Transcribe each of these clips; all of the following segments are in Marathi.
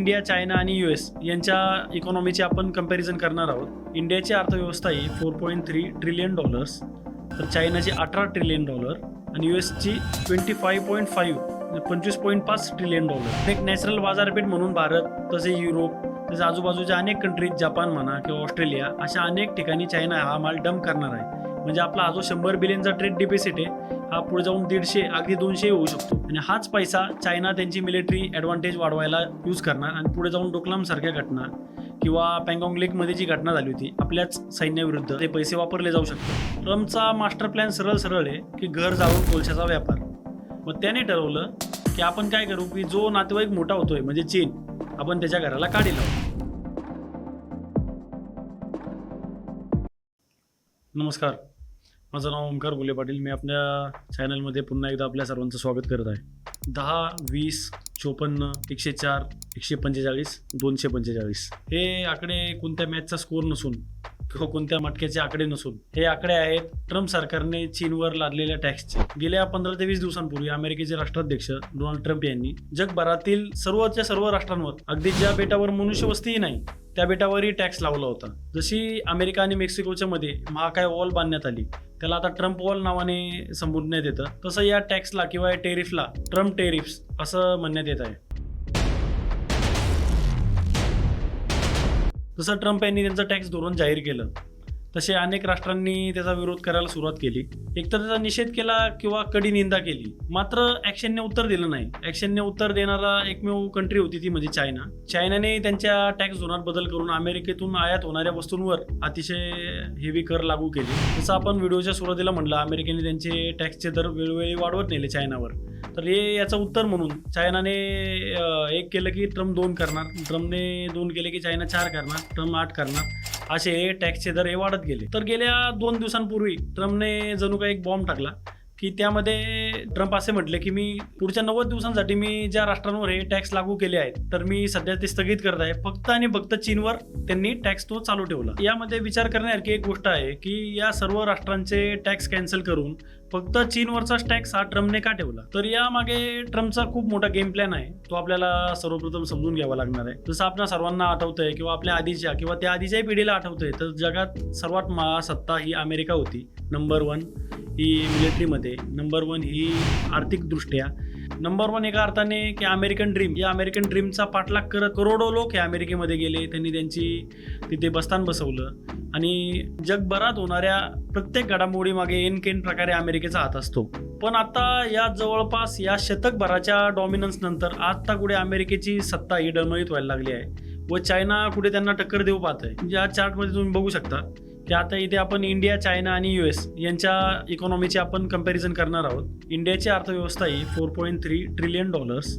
इंडिया चायना आणि यू एस यांच्या इकॉनॉमीची आपण कंपॅरिझन करणार आहोत. इंडियाची अर्थव्यवस्था ही four point three trillion dollars तर चायनाची अठरा ट्रिलियन डॉलर आणि यू एसची ट्वेंटी फाईव्ह पॉईंट फाईव्ह पंचवीस पॉईंट पाच ट्रिलियन डॉलर एक नॅचरल बाजारपेठ म्हणून भारत तसे युरोप तसे आजूबाजूच्या अनेक कंट्रीज जपान म्हणा किंवा ऑस्ट्रेलिया अशा अनेक ठिकाणी चायना हा माल डंप करणार आहे. म्हणजे आपला हा जो शंभर बिलियनचा ट्रेड डिपॉझिट आहे हा पुढे जाऊन दीडशे अगदी दोनशे होऊ शकतो. आणि हाच पैसा चायना त्यांची मिलिटरी ॲडव्हान्टेज वाढवायला यूज करणार आणि पुढे जाऊन डोकलाम सारख्या घटना किंवा पँगॉंग लेकमध्ये जी घटना झाली होती आपल्याच सैन्याविरुद्ध ते पैसे वापरले जाऊ शकतात. ट्रम्पचा मास्टर प्लॅन सरळ सरळ आहे की घर जाऊन कोळशाचा व्यापार. मग त्याने ठरवलं की आपण काय करू की जो नातेवाईक मोठा होतोय म्हणजे चीन आपण त्याच्या घराला काढी लावू. नमस्कार. माझं नाव ओमकार गुले पाटील. मी आपल्या चॅनलमध्ये पुन्हा एकदा आपल्या सर्वांचं स्वागत करत आहे. दहा वीस चोपन्न एकशे चार एकशे पंचेचाळीस दोनशे पंचेचाळीस. हे आकडे कोणत्या मॅचचा स्कोअर नसून किंवा कोणत्या मटक्याचे आकडे नसून. हे आकडे आहेत ट्रम्प सरकारने चीनवर लादलेल्या टॅक्सचे. गेल्या पंधरा ते वीस दिवसांपूर्वी अमेरिकेचे राष्ट्राध्यक्ष डोनाल्ड ट्रम्प यांनी जगभरातील सर्वच्या सर्व राष्ट्रांवर अगदी ज्या बेटावर मनुष्यवस्तीही नाही त्या बेटावरही टॅक्स लावला होता. जशी अमेरिका आणि मेक्सिकोच्या मध्ये महाकाय वॉल बांधण्यात आली त्याला आता ट्रम्प वॉल नावाने संबोधण्यात येतं. तसं या टॅक्सला किंवा या टेरिफला ट्रम्प टेरिफ्स असं म्हणण्यात येत आहे. जसं ट्रम्प यांनी त्यांचं टॅक्स धोरण जाहीर केलं तसे अनेक राष्ट्रांनी त्याचा विरोध करायला सुरुवात केली. एकतर त्याचा निषेध केला किंवा कडी निंदा केली. मात्र ॲक्शनने उत्तर दिलं नाही. ॲक्शनने उत्तर देणारा एकमेव कंट्री होती ती म्हणजे चायना. चायनाने त्यांच्या टॅक्स धोरणात बदल करून अमेरिकेतून आयात होणाऱ्या वस्तूंवर अतिशय हेवी कर लागू केले. जसं आपण व्हिडिओच्या सुरुवातीला म्हटलं अमेरिकेने त्यांचे टॅक्सचे दर वेळोवेळी वाढवत नेले चायनावर. तर हे याचं उत्तर म्हणून चायनाने एक केलं की ट्रम्प दोन करणार. ट्रम्पने दोन केले की चायना चार करणार. ट्रम्प आठ करणार. असे टॅक्सचे दर हे वाढत गेले. तर गेल्या दोन दिवसांपूर्वी ट्रम्पने जणू काही एक बॉम्ब टाकला. की त्यामध्ये ट्रम्प असे म्हटले की मी पुढच्या नव्वद दिवसांसाठी मी ज्या राष्ट्रांवर हे टॅक्स लागू केले आहेत तर मी सध्या ते स्थगित करत आहे. फक्त आणि फक्त चीनवर त्यांनी टॅक्स तो चालू ठेवला. यामध्ये विचार करण्यासारखी एक गोष्ट आहे की या सर्व राष्ट्रांचे टॅक्स कॅन्सल करून फक्त चीनवरचाच टॅक्स हा ट्रम्पने का ठेवला? तर यामागे ट्रम्पचा खूप मोठा गेम प्लॅन आहे. तो आपल्याला सर्वप्रथम समजून घ्यावा लागणार आहे. जसं आपण सर्वांना आठवतंय किंवा आपल्या आधीच्या किंवा त्या आधीच्याही पिढीला आठवतंय तर जगात सर्वात महासत्ता ही अमेरिका होती. नंबर वन ही मिलिटरीमध्ये नंबर वन ही आर्थिकदृष्ट्या. नंबर वन एका अर्थाने की अमेरिकन ड्रीम या अमेरिकन ड्रीमचा पाठलाग करत करोडो लोक हे अमेरिकेमध्ये गेले. त्यांनी त्यांची तिथे बस्तान बसवलं. आणि जगभरात होणाऱ्या प्रत्येक घडामोडीमागे एन केन प्रकारे अमेरिकेचा हात असतो. पण आता या जवळपास या शतकभराच्या डॉमिनन्स नंतर आता कुठे अमेरिकेची सत्ता ही डळमळीत व्हायला लागली आहे. व चायना कुठे त्यांना टक्कर देऊ पाहत आहे या चार्टमध्ये तुम्ही बघू शकता. की आता इथे आपण इंडिया चायना आणि यू एस यांच्या इकॉनॉमीची आपण कंपॅरिझन करणार आहोत. इंडियाची अर्थव्यवस्था ही four point three trillion dollars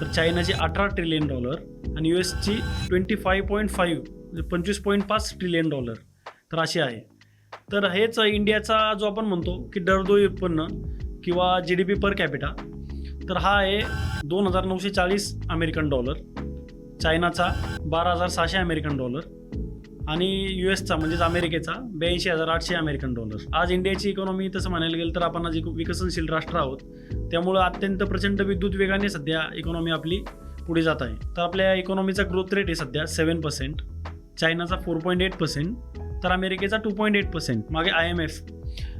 तर चायनाची अठरा ट्रिलियन डॉलर आणि यू एसची ट्वेंटी फाईव्ह पॉईंट फाईव्ह म्हणजे पंचवीस पॉईंट पाच ट्रिलियन डॉलर तर अशी आहे. तर हेच इंडियाचा जो आपण म्हणतो की दरडोई उत्पन्न किंवा G D P per capita तर हा आहे दोन हजार नऊशे चाळीस अमेरिकन डॉलर चायनाचा बारा हजार सहाशे अमेरिकन डॉलर आणि यू एसचा म्हणजेच अमेरिकेचा ब्याऐंशी हजार आठशे अमेरिकन डॉलर आज इंडियाची इकॉनॉमी तसं म्हणायला गेलं तर आपण आज विकसनशील राष्ट्र आहोत. त्यामुळं अत्यंत प्रचंड विद्युत वेगाने सध्या इकॉनॉमी आपली पुढे जात आहे. तर आपल्या इकॉनॉमीचा ग्रोथ रेट आहे सध्या सेवन पर्सेंट चायनाचा फोर पॉईंट एट पर्सेंट तर अमेरिकेचा टू पॉईंट एट पर्सेंट मागे आय एम एफ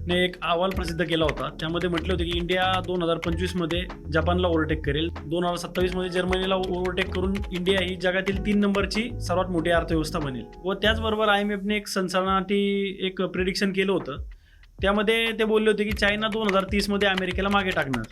ने एक अहवाल प्रसिद्ध केला होता. त्यामध्ये म्हटले होते की इंडिया दोन हजार पंचवीसमध्ये जपानला ओव्हरटेक करेल. दोन हजार सत्तावीसमध्ये जर्मनीला ओव्हरटेक करून इंडिया ही जगातील तीन नंबरची सर्वात मोठी अर्थव्यवस्था बनेल. व त्याचबरोबर आय एम एफने एक सनसनाटी एक प्रिडिक्शन केलं होतं. त्यामध्ये ते बोलले होते की चायना दोन हजार तीसमध्ये अमेरिकेला मागे टाकणार.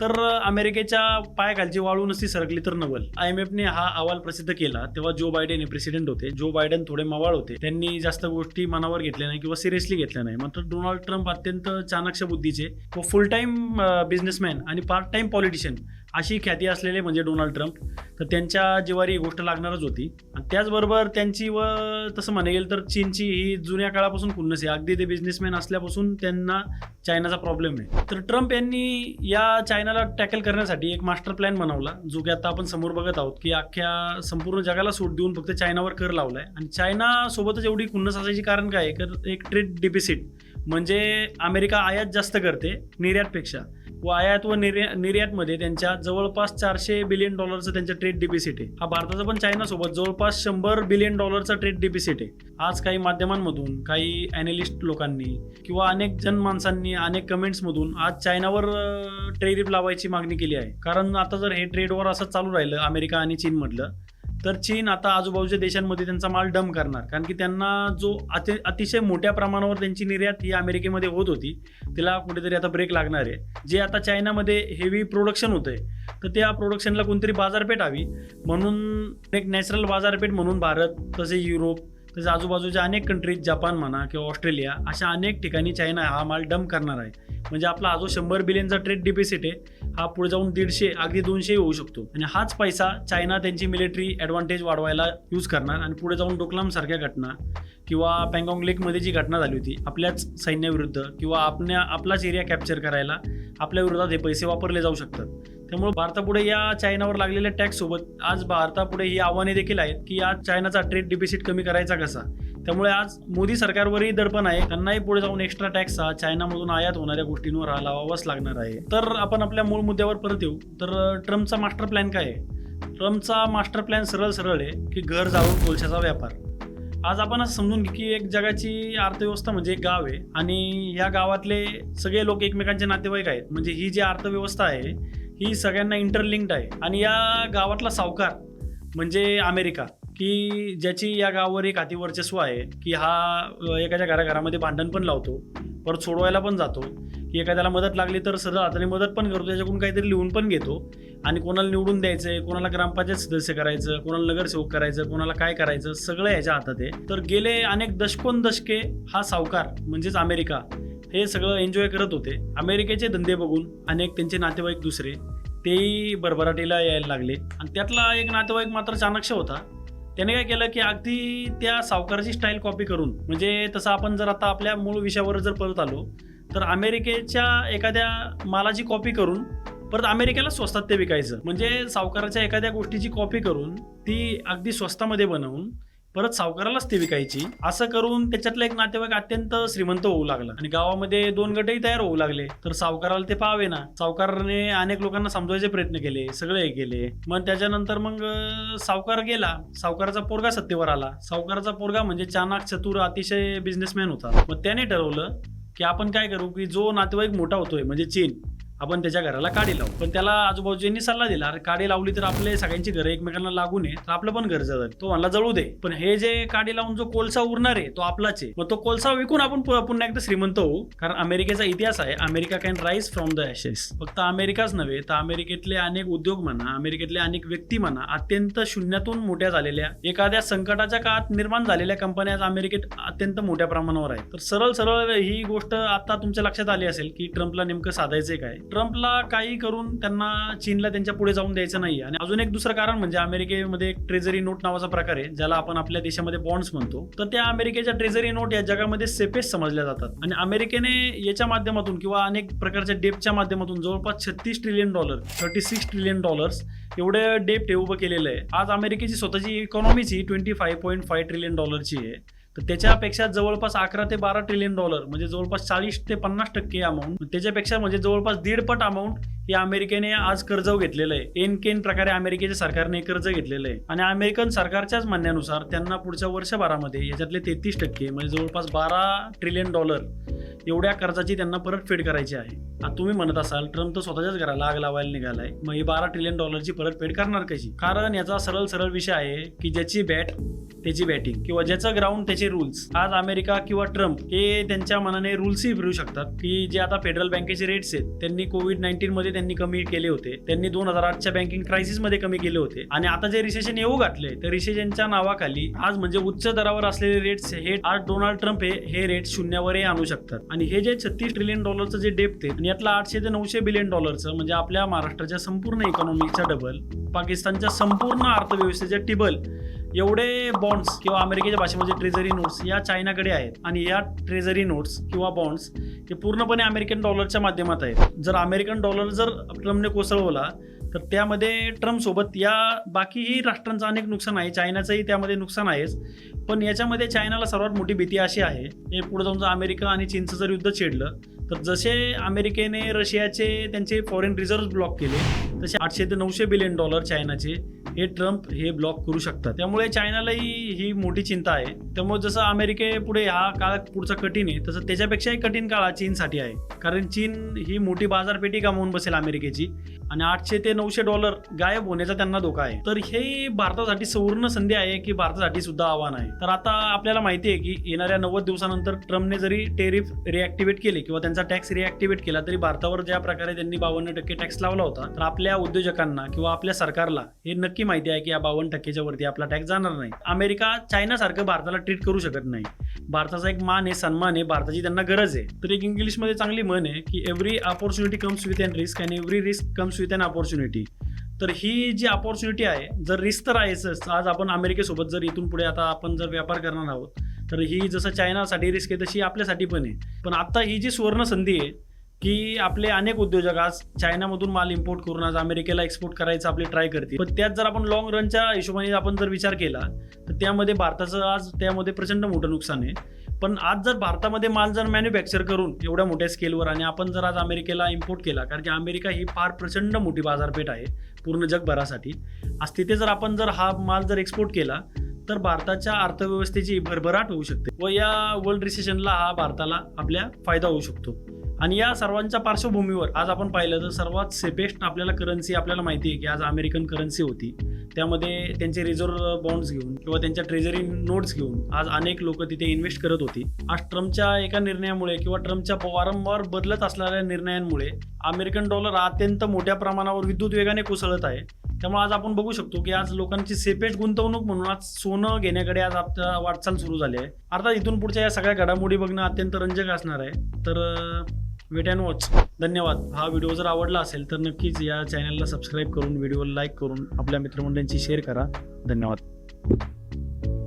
तर अमेरिकेच्या पायाखालची वाळू नसती सरकली तर नवल. आय एम एफने हा अहवाल प्रसिद्ध केला तेव्हा जो बायडेन हे प्रेसिडेंट होते जो बायडेन थोडे मवाळ होते त्यांनी जास्त गोष्टी मनावर घेतल्या नाही किंवा सिरियसली घेतल्या नाही. मात्र डोनाल्ड ट्रम्प अत्यंत चाणक्य बुद्धीचे व फुल टाईम बिझनेसमॅन आणि पार्ट टाईम पॉलिटिशियन अशी ख्याती असलेले म्हणजे डोनाल्ड ट्रम्प तर त्यांच्या जिवारी ही गोष्ट लागणारच होती. आणि त्याचबरोबर त्यांची व तसं म्हणे गेलं तर चीनची ही जुन्या काळापासून खुन्नस आहे. अगदी ते बिझनेसमॅन असल्यापासून त्यांना चायनाचा प्रॉब्लेम आहे. तर ट्रम्प यांनी या चायनाला टॅकल करण्यासाठी एक मास्टर प्लॅन बनवला जो की आता आपण समोर बघत आहोत की अख्ख्या संपूर्ण जगाला सूट देऊन फक्त चायनावर कर लावलाय. आणि चायना सोबतच एवढी खुन्नस असायची कारण काय? आहे? तर एक ट्रेड डिफिसिट म्हणजे अमेरिका आयात जास्त करते निर्यातपेक्षा. व आयात व निर्यातमध्ये त्यांच्या जवळपास चारशे बिलियन डॉलरचं त्यांचं ट्रेड डिपिसिट आहे. हा भारताचा पण चायनासोबत जवळपास शंभर बिलियन डॉलरचा ट्रेड डिपिसिट आहे. आज काही माध्यमांमधून काही अॅनालिस्ट लोकांनी किंवा अनेक जनमानसांनी अनेक कमेंट्समधून आज चायनावर ट्रेरिप लावायची मागणी केली आहे. कारण आता जर हे ट्रेड वॉर असं चालू राहिलं अमेरिका आणि चीनमधलं तर चीन आता आजूबाजूच्या देशांमध्ये त्यांचा माल डम करणार. कारण की त्यांना जो अति अतिशय मोठ्या प्रमाणावर त्यांची निर्यात ही अमेरिकेमध्ये होत होती तिला कुठेतरी आता ब्रेक लागणार आहे. जे आता चायनामध्ये हेवी प्रोडक्शन होतंय तर त्या प्रोडक्शनला कोणतरी बाजारपेठ हवी. म्हणून एक नॅचरल बाजारपेठ म्हणून भारत तसे युरोप तसे आजूबाजूच्या अनेक कंट्रीज जपान म्हणा किंवा ऑस्ट्रेलिया अशा अनेक ठिकाणी चायना हा माल डम करणार आहे. म्हणजे आपला जो शंभर बिलियनचा ट्रेड डिपिसिट आहे हा पुढे जाऊन दीडशे अगदी दोनशे होऊ शकतो. आणि हाच पैसा चायना त्यांची मिलिटरी ॲडव्हान्टेज वाढवायला यूज करणार आणि पुढे जाऊन डोकलाम सारख्या घटना किंवा पँगॉंग लेकमध्ये जी घटना झाली होती आपल्याच सैन्याविरुद्ध किंवा आपल्या आपलाच एरिया कॅप्चर करायला आपल्या विरोधात हे पैसे वापरले जाऊ शकतात. त्यामुळे भारतापुढे या चायनावर लागलेल्या टॅक्ससोबत आज भारतापुढे ही आव्हाने देखील आहेत की आज चायनाचा ट्रेड डिफिसिट कमी करायचा कसा? त्यामुळे आज मोदी सरकारवरही दडपण आहे. त्यांनाही पुढे जाऊन एक्स्ट्रा टॅक्स हा चायनामधून आयात होणाऱ्या गोष्टींवर हा लावावाच लागणार आहे. तर आपण आपल्या मूळ मुद्द्यावर परत येऊ. तर ट्रम्पचा मास्टर प्लॅन काय आहे? ट्रम्पचा मास्टर प्लॅन सरळ सरळ आहे की घर जाऊन कोळशाचा व्यापार. आज आपण असं समजून घे की एक जगाची अर्थव्यवस्था म्हणजे एक गाव आहे आणि या गावातले सगळे लोक एकमेकांचे नातेवाईक आहेत. म्हणजे ही जी अर्थव्यवस्था आहे ही सगळ्यांना इंटरलिंक्ड आहे. आणि या गावातला सावकार म्हणजे अमेरिका की ज्याची या गावावर एक हाती वर्चस्व आहे की हा एकाच्या एखाद्या घराघरामध्ये भांडण पण लावतो परत सोडवायला पण जातो. की एखाद्याला मदत लागली तर सरळ हाताने मदत पण करतो त्याच्याकडून काहीतरी लिहून पण घेतो. आणि कोणाला निवडून द्यायचंय कोणाला ग्रामपंचायत सदस्य करायचं कोणाला नगरसेवक करायचं कोणाला काय करायचं सगळं याच्या हातात आहे. तर गेले अनेक दशकोन दशके हा सावकार म्हणजेच अमेरिका हे सगळं एन्जॉय करत होते. अमेरिकेचे धंदे बघून अनेक त्यांचे नातेवाईक दुसरे तेही भरभराटीला यायला लागले. आणि त्यातला एक नातेवाईक मात्र चाणक्य होता. त्याने काय केलं की अगदी त्या सावकाराची स्टाईल कॉपी करून म्हणजे तसं आपण जर आता आपल्या मूळ विषयावर जर परत आलो तर अमेरिकेच्या एखाद्या मालाची कॉपी करून परत अमेरिकेला स्वस्तात ते विकायचं. म्हणजे सावकाराच्या एखाद्या गोष्टीची कॉपी करून ती अगदी स्वस्तामध्ये बनवून परत सावकारालाच ती विकायची. असं करून त्याच्यातला एक नातेवाईक अत्यंत श्रीमंत होऊ लागला. आणि गावामध्ये दोन गटही तयार होऊ लागले. तर सावकाराला ते पाहावे ना. सावकाराने अनेक लोकांना समजवायचे प्रयत्न केले. सगळे हे केले. मग त्याच्यानंतर मग सावकार गेला. सावकाराचा पोरगा सत्तेवर आला. सावकाराचा पोरगा म्हणजे चाणक चतुर अतिशय बिझनेसमॅन होता. मग त्याने ठरवलं की आपण काय करू की जो नातेवाईक मोठा होतोय म्हणजे चीन आपण त्याच्या घराला काडी लावू. पण त्याला आजूबाजूंनी सल्ला दिला अरे काडी लावली तर आपले सगळ्यांची घरं एकमेकांना लागू नये तर आपलं पण घर जळेल तो म्हणला जळू दे. पण हे जे काडी लावून जो कोळसा उरणार आहे तो आपलाच आहे. मग तो कोळसा विकून आपण पुन्हा एकदा श्रीमंत होऊ. कारण अमेरिकेचा इतिहास आहे America can rise from the ashes फक्त अमेरिकाच नव्हे तर अमेरिकेतले अनेक उद्योग म्हणा अमेरिकेतले अनेक व्यक्ती म्हणा अत्यंत शून्यातून मोठ्या झालेल्या एखाद्या संकटाच्या काळात निर्माण झालेल्या कंपन्या आज अमेरिकेत अत्यंत मोठ्या प्रमाणावर आहेत. तर सरळ सरळ ही गोष्ट आता तुमच्या लक्षात आली असेल की ट्रम्पला नेमकं साधायचंय काय? ट्रम्पला काही करून त्यांना चीनला त्यांच्या पुढे जाऊन द्यायचं नाही आणि अजून एक दुसरं कारण म्हणजे अमेरिकेमध्ये एक ट्रेझरी नोट नावाचा प्रकार आहे ज्याला आपण आपल्या देशामध्ये बॉन्ड्स म्हणतो. तर त्या अमेरिकेच्या ट्रेझरी नोट या जगामध्ये सेफेस्ट समजल्या जातात. आणि अमेरिकेने याच्या माध्यमातून किंवा अनेक प्रकारच्या डेपच्या माध्यमातून जवळपास छत्तीस trillion dollar thirty six trillion dollars एवढं डेप हे उभं केलेलं आहे. आज अमेरिकेची स्वतःची इकॉनॉमीची twenty five point five trillion डॉलरची आहे. तर त्याच्यापेक्षा जवळपास अकरा ते बारा ट्रिलियन डॉलर म्हणजे जवळपास चाळीस ते पन्नास टक्के अमाऊंट त्याच्यापेक्षा म्हणजे जवळपास दीडपट अमाऊंट हे अमेरिकेने आज कर्ज घेतलेलं आहे. एन केन प्रकारे अमेरिकेच्या सरकारने कर्ज घेतलेलं आहे. आणि अमेरिकन सरकारच्याच म्हणण्यानुसार त्यांना पुढच्या वर्षभरामध्ये याच्यातले तेहतीस टक्के म्हणजे जवळपास बारा ट्रिलियन डॉलर एवढ्या कर्जाची त्यांना परतफेड करायची आहे. आता तुम्ही म्हणत असाल ट्रम्प तर स्वतःच्याच घराला आग लावायला निघालाय. मग ही बारा ट्रिलियन डॉलरची परतफेड करणार कशी? कारण याचा सरळ सरळ विषय आहे की ज्याची बॅट त्याची बॅटिंग किंवा ज्याचं ग्राउंड त्याचे रूल्स आज अमेरिका किंवा ट्रम्प हे त्यांच्या मनाने रूल्सही फिरू शकतात की जे आता फेडरल बँकेचे रेट्स आहेत. त्यांनी कोविड नाईन्टीन मध्ये त्यांनी कमी केले होते. त्यांनी दोन हजार आठच्या बँकिंग क्रायसिसमध्ये कमी केले होते. आणि आता जे रिसेशन येऊ घातले तर रिसेशनच्या नावाखाली आज म्हणजे उच्च दरावर असलेले रेट्स हे आज डोनाल्ड ट्रम्प हे हे रेट शून्यावरही आणू शकतात. आणि हे जे छत्तीस ट्रिलियन डॉलरचं जे डेप्थ आहे आणि यातलं आठशे ते नऊशे बिलियन डॉलरचं म्हणजे आपल्या महाराष्ट्राच्या संपूर्ण इकॉनॉमीचा डबल पाकिस्तानच्या संपूर्ण अर्थव्यवस्थेच्या टिबल एवढे बॉन्ड्स किंवा अमेरिकेच्या भाषेमध्ये ट्रेझरी नोट्स या चायनाकडे आहेत आणि या ट्रेझरी नोट्स किंवा बॉन्ड्स हे पूर्णपणे अमेरिकन डॉलरच्या माध्यमात आहेत. जर अमेरिकन डॉलर जर ट्रम्पने कोसळवला तर त्यामध्ये ट्रम्पसोबत या बाकीही राष्ट्रांचं अनेक नुकसान आहे. चायनाचंही त्यामध्ये नुकसान आहेच. पण याच्यामध्ये चायनाला सर्वात मोठी भीती अशी आहे हे पुढे जाऊन जर अमेरिका आणि चीनचं जर युद्ध छेडलं तर जसे अमेरिकेने रशियाचे त्यांचे फॉरेन रिझर्व्ह ब्लॉक केले तसे आठशे ते नऊशे बिलियन डॉलर चायनाचे हे ट्रम्प हे ब्लॉक करू शकतात. त्यामुळे चायनालाही ही मोठी चिंता आहे. त्यामुळे जसं अमेरिके पुढे हा काळ पुढचा कठीण आहे तसं त्याच्यापेक्षाही कठीण काळ चीनसाठी आहे. कारण चीन ही मोठी बाजारपेठी गमावून बसेल अमेरिकेची. आणि आठशे ते नऊशे डॉलर गायब होण्याचा त्यांना धोका आहे. तर हे भारतासाठी सुवर्ण संधी आहे की भारतासाठी सुद्धा आव्हान आहे. तर आता आपल्याला माहिती आहे की येणाऱ्या नव्वद दिवसानंतर ट्रम्पने जरी टेरिफ रिॲक्टिवेट केले किंवा त्यांचा टॅक्स रिॲक्टिव्हेट केला तरी भारतावर ज्या प्रकारे त्यांनी बावन्न टक्के टॅक्स लावला होता तर आपल्या उद्योजकांना किंवा आपल्या सरकारला हे नक्की माहिती आहे की या बावन्न टक्केच्या वरती आपला टॅक्स जाणार नाही. अमेरिका चायनासारखं भारताला ट्रीट करू शकत नाही. भारताचा एक मान आहे सन्मान आहे भारताची त्यांना गरज आहे. तर एक इंग्लिशमध्ये चांगली म्हण आहे की every opportunity comes with and risk and every risk comes with and opportunity तर ही जी अपॉर्च्युनिटी आहे जर रिस्क तर आहेच आज आपण अमेरिकेसोबत जर इथून पुढे आता आपण जर व्यापार करणार आहोत तर ही जसं चायनासाठी रिस्क आहे तशी आपल्यासाठी पण आहे. पण आता ही जी सुवर्ण संधी आहे की आपले अनेक उद्योजक आज चायनामधून माल इम्पोर्ट करून आज अमेरिकेला एक्सपोर्ट करायचं आपले ट्राय करतील. पण त्यात जर आपण लॉंग रनच्या हिशोबाने आपण जर विचार केला तर त्यामध्ये भारताचं आज त्यामध्ये प्रचंड मोठं नुकसान आहे. पण आज जर भारतामध्ये माल जर मॅन्युफॅक्चर करून एवढ्या मोठ्या स्केलवर आणि आपण जर आज अमेरिकेला इम्पोर्ट केला कारण की अमेरिका ही फार प्रचंड मोठी बाजारपेठ आहे पूर्ण जगभरासाठी. आज तिथे जर आपण जर हा माल जर एक्सपोर्ट केला तर भारताच्या अर्थव्यवस्थेची भरभराट होऊ शकते व या वर्ल्ड रिसेशनला हा भारताला आपल्या फायदा होऊ शकतो. आणि या सर्वांच्या पार्श्वभूमीवर आज आपण पाहिलं तर सर्वात सेफेस्ट आपल्याला करन्सी आपल्याला माहिती आहे की आज अमेरिकन करन्सी होती. त्यामध्ये त्यांचे रिझर्व्ह बॉन्ड्स घेऊन किंवा त्यांच्या ट्रेझरी नोट्स घेऊन आज अनेक लोक तिथे इन्व्हेस्ट करत होती. आज ट्रम्पच्या एका निर्णयामुळे किंवा ट्रम्पच्या वारंवार बदलत असणाऱ्या निर्णयांमुळे अमेरिकन डॉलर अत्यंत मोठ्या प्रमाणावर विद्युत वेगाने कोसळत आहे. त्यामुळे आज आपण बघू शकतो की आज लोकांची सेफेस्ट गुंतवणूक म्हणून आज सोनं घेण्याकडे आज आपल्या वाटचाल सुरू झाली आहे. अर्थात इथून पुढच्या या सगळ्या घडामोडी बघणं अत्यंत रंजक असणार आहे. तर वेट अँड वॉच. धन्यवाद. हा व्हिडिओ जर आवडला असेल तर नक्कीच या चॅनलला सबस्क्राईब करून व्हिडिओ लाईक करून आपल्या मित्रमंडळींची शेअर करा. धन्यवाद.